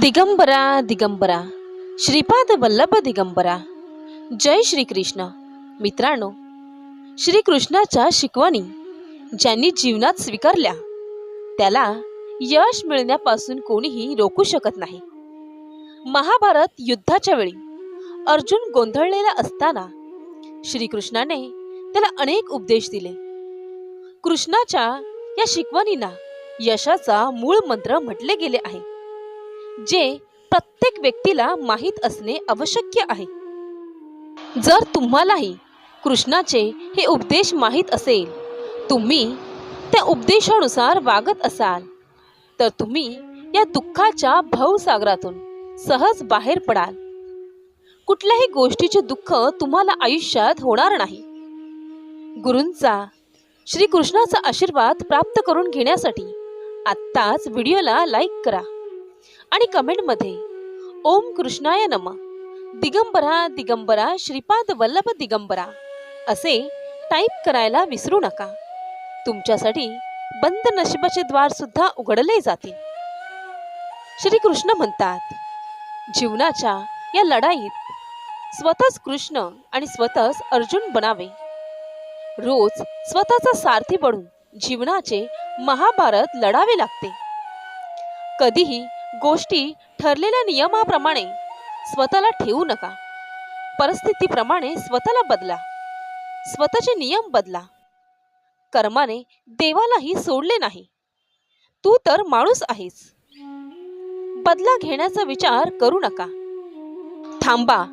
दिगंबरा दिगंबरा श्रीपाद वल्लभ दिगंबरा. जय श्रीकृष्ण. मित्रांनो श्रीकृष्णाच्या शिकवणी ज्यांनी जीवनात स्वीकारल्या त्याला यश मिळण्यापासून कोणीही रोखू शकत नाही. महाभारत युद्धाच्या वेळी अर्जुन गोंधळलेला असताना श्रीकृष्णाने त्याला अनेक उपदेश दिले. कृष्णाच्या या शिकवणींना यशाचा मूळ मंत्र म्हटले गेले आहे. जे प्रत्येक व्यक्तीला माहीत असणे आवश्यक आहे. जर तुम्हालाही कृष्णाचे हे उपदेश माहीत असेल तुम्ही त्या उपदेशानुसार वागत असाल तर तुम्ही या दुःखाच्या भवसागरातून सहज बाहेर पडाल. कुठल्याही गोष्टीचे दुःख तुम्हाला आयुष्यात होणार नाही. गुरूंचा श्रीकृष्णाचा आशीर्वाद प्राप्त करून घेण्यासाठी आत्ताच व्हिडिओला लाईक करा. आणि कमेंटमध्ये ओम कृष्णाय नम दिगंबरा दिगंबरा श्रीपाद वल्लभ दिगंबरा असे टाईप करायला विसरू नका. तुमच्यासाठी बंद नशिबाचे द्वार सुद्धा उघडले जातील. श्रीकृष्ण म्हणतात जीवनाच्या या लढाईत स्वतःच कृष्ण आणि स्वतःच अर्जुन बनावे. रोज स्वतःचा सारथी बनून जीवनाचे महाभारत लढावे लागते. कधीही गोष्टी ठरलेल्या नियमाप्रमाणे स्वतःला ठेवू नका. परिस्थितीप्रमाणे स्वतःला बदला. स्वतःचे नियम बदला. कर्माने देवालाही सोडले नाही. तू तर माणूस आहेस. बदला घेण्याचा विचार करू नका. थांबा.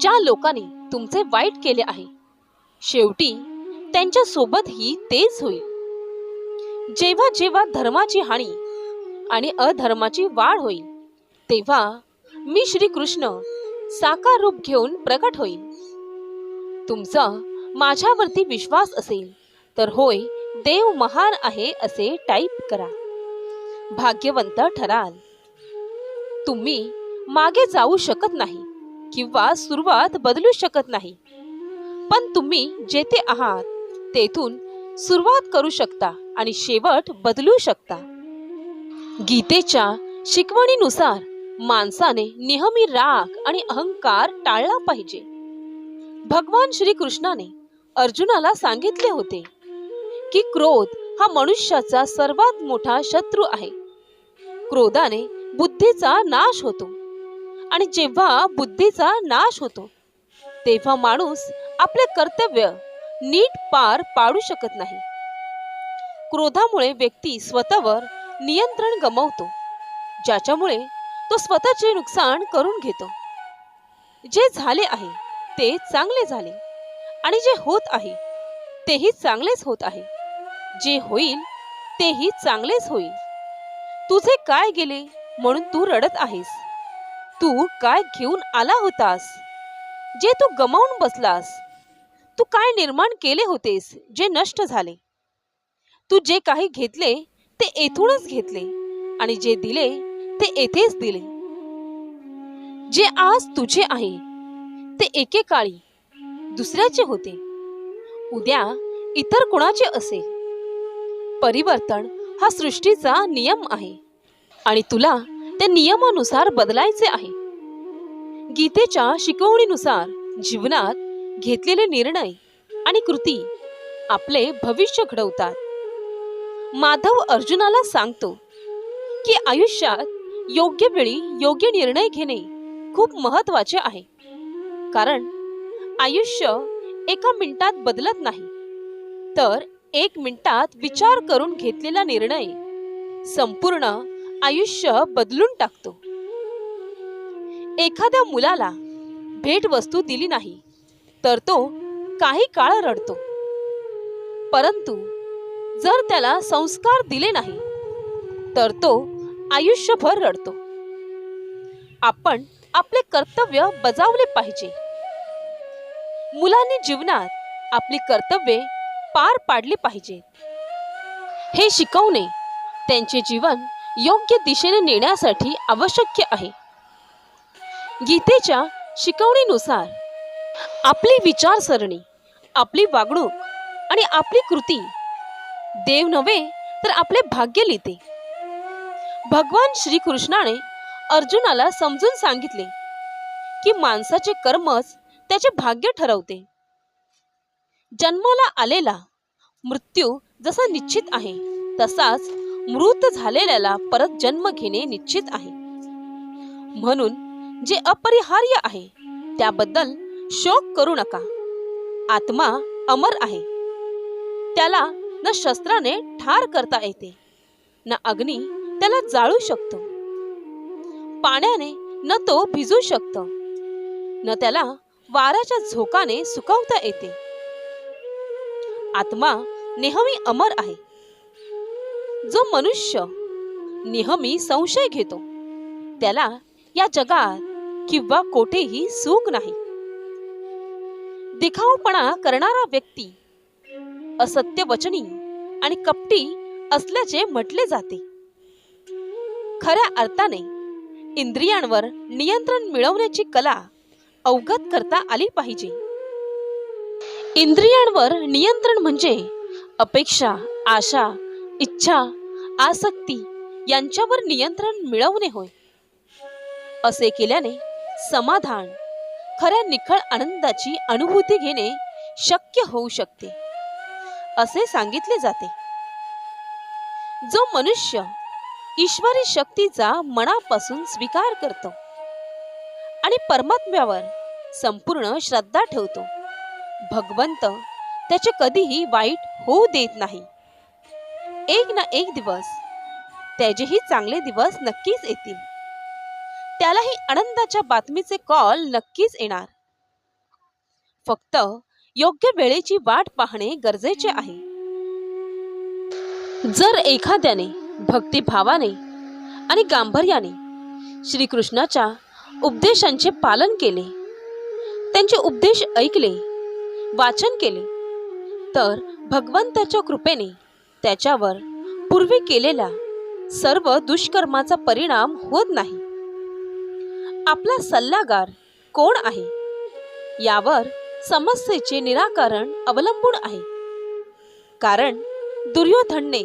ज्या लोकांनी तुमचे वाईट केले आहे शेवटी त्यांच्या सोबतही तेच होईल. जेव्हा जेव्हा धर्माची हानी आणि अधर्माची वाढ होईल. तेव्हा मी श्रीकृष्ण साकार रूप घेऊन प्रकट होईल तुमचा माझ्यावरती विश्वास असेल तर होय देव महान आहे असे टाईप करा. भाग्यवंत ठराल. तुम्ही मागे जाऊ शकत नाही किंवा सुरुवात बदलू शकत नाही. पण तुम्ही जेथे आहात तेथून सुरुवात करू शकता आणि शेवट बदलू शकता. गीतेच्या शिकवणीनुसार माणसाने नेहमी राग आणि अहंकार टाळला पाहिजे. भगवान श्रीकृष्णाने अर्जुनाला सांगितले होते की क्रोध हा मनुष्याचा सर्वात मोठा शत्रू आहे. क्रोधाने बुद्धीचा नाश होतो आणि जेव्हा बुद्धीचा नाश होतो तेव्हा माणूस आपले कर्तव्य नीट पार पाडू शकत नाही. क्रोधामुळे व्यक्ती स्वतःवर नियंत्रण गमावतो ज्याच्यामुळे तो स्वतःचे नुकसान करून घेतो. जे झाले आहे ते चांगले झाले आणि जे होत आहे तेही चांगलेच होत आहे. जे होईल तेही चांगलेच होईल. तुझे काय गेले म्हणून तू रडत आहेस? तू काय घेऊन आला होतास? जे तू गमावून बसलास तू काय निर्माण केले होतेस जे नष्ट झाले? तू जे काही घेतले ते येथूनच घेतले आणि जे दिले ते येथेच दिले. जे आज तुझे आहे ते एकेकाळी दुसऱ्याचे होते. उद्या इतर कुणाचे असेल. परिवर्तन हा सृष्टीचा नियम आहे आणि तुला त्या नियमानुसार बदलायचे आहे. गीतेच्या शिकवणीनुसार जीवनात घेतलेले निर्णय आणि कृती आपले भविष्य घडवतात. माधव अर्जुनाला सांगतो की आयुष्यात योग्य वेळी योग्य निर्णय घेणे खूप महत्त्वाचे आहे. कारण आयुष्य एका मिनिटात बदलत नाही. तर एक मिनिटात विचार करून घेतलेला निर्णय संपूर्ण आयुष्य बदलून टाकतो. एखाद्या मुलाला भेटवस्तू दिली नाही तर तो काही काळ रडतो. परंतु जर त्याला संस्कार दिले नाही तर तो आयुष्यभर रडतो. आपण आपले कर्तव्य बजावले पाहिजे. मुलांनी जीवनात आपली कर्तव्ये पार पाडली पाहिजेत हे शिकवणे त्यांचे जीवन योग्य दिशेने नेण्यासाठी आवश्यक आहे. गीतेच्या शिकवणीनुसार आपली विचारसरणी आपली वागणूक आणि आपली कृती देव नव्हे तर आपले भाग्य लिहिते. भगवान श्रीकृष्णाने अर्जुनाला समजून सांगितले की माणसाचे कर्मच त्याचे भाग्य ठरवते. जन्माला आलेला मृत्यू जसा निश्चित आहे तसाच मृत झालेल्याला परत जन्म घेणे निश्चित आहे. म्हणून जे अपरिहार्य आहे त्याबद्दल शोक करू नका. आत्मा अमर आहे. त्याला न शस्त्राने ठार करता येते. न अग्नी त्याला जाळू शकतो. पाण्याने न तो भिजू शकतो. न त्याला वाऱ्याच्या झोकाने सुकवता येते. आत्मा नेहमी अमर आहे. जो मनुष्य नेहमी संशय घेतो त्याला या जगात किंवा कोठेही सुख नाही. दिखाऊपणा करणारा व्यक्ती असत्य वचनी आणि कपटी असल्याचे म्हटले जाते. खऱ्या अर्थाने इंद्रियांवर नियंत्रण मिळवण्याची कला अवगत करता आली पाहिजे. इंद्रियांवर नियंत्रण म्हणजे अपेक्षा आशा इच्छा आसक्ती यांच्यावर नियंत्रण मिळवणे होय. असे केल्याने समाधान खऱ्या निखळ आनंदाची अनुभूती घेणे शक्य होऊ शकते. असे सांगितले जाते. जो मनुष्य ईश्वरी शक्तीचा मनापासून स्वीकार करतो आणि परमात्म्यावर संपूर्ण श्रद्धा ठेवतो भगवंत त्याचे कधीही वाईट होऊ देत नाही. एक ना एक दिवस त्याचेही चांगले दिवस नक्कीच येतील. त्यालाही आनंदाच्या बातमीचे कॉल नक्कीच येणार. फक्त योग्य वेळेची वाट पाहणे गरजेचे आहे. जर एखाद्याने भक्तिभावाने आणि गांभर्याने श्रीकृष्णाच्या उपदेशांचे पालन केले त्यांचे उपदेश ऐकले वाचन केले तर भगवंताच्या कृपेने त्याच्यावर पूर्वी केलेल्या सर्व दुष्कर्माचा परिणाम होत नाही. आपला सल्लागार कोण आहे? यावर समस्येचे निराकरण अवलंबून आहे. कारण दुर्योधनने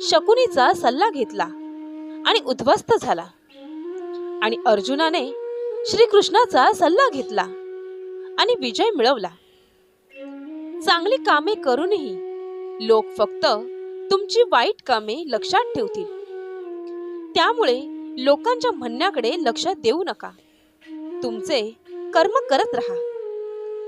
शकुनीचा सल्ला घेतला आणि उद्ध्वस्त झाला. आणि अर्जुनाने श्रीकृष्णाचा सल्ला घेतला आणि विजय मिळवला. चांगली कामे करूनही लोक फक्त तुमची वाईट कामे लक्षात ठेवतील. त्यामुळे लोकांच्या म्हणण्याकडे लक्ष देऊ नका. तुमचे कर्म करत राहा.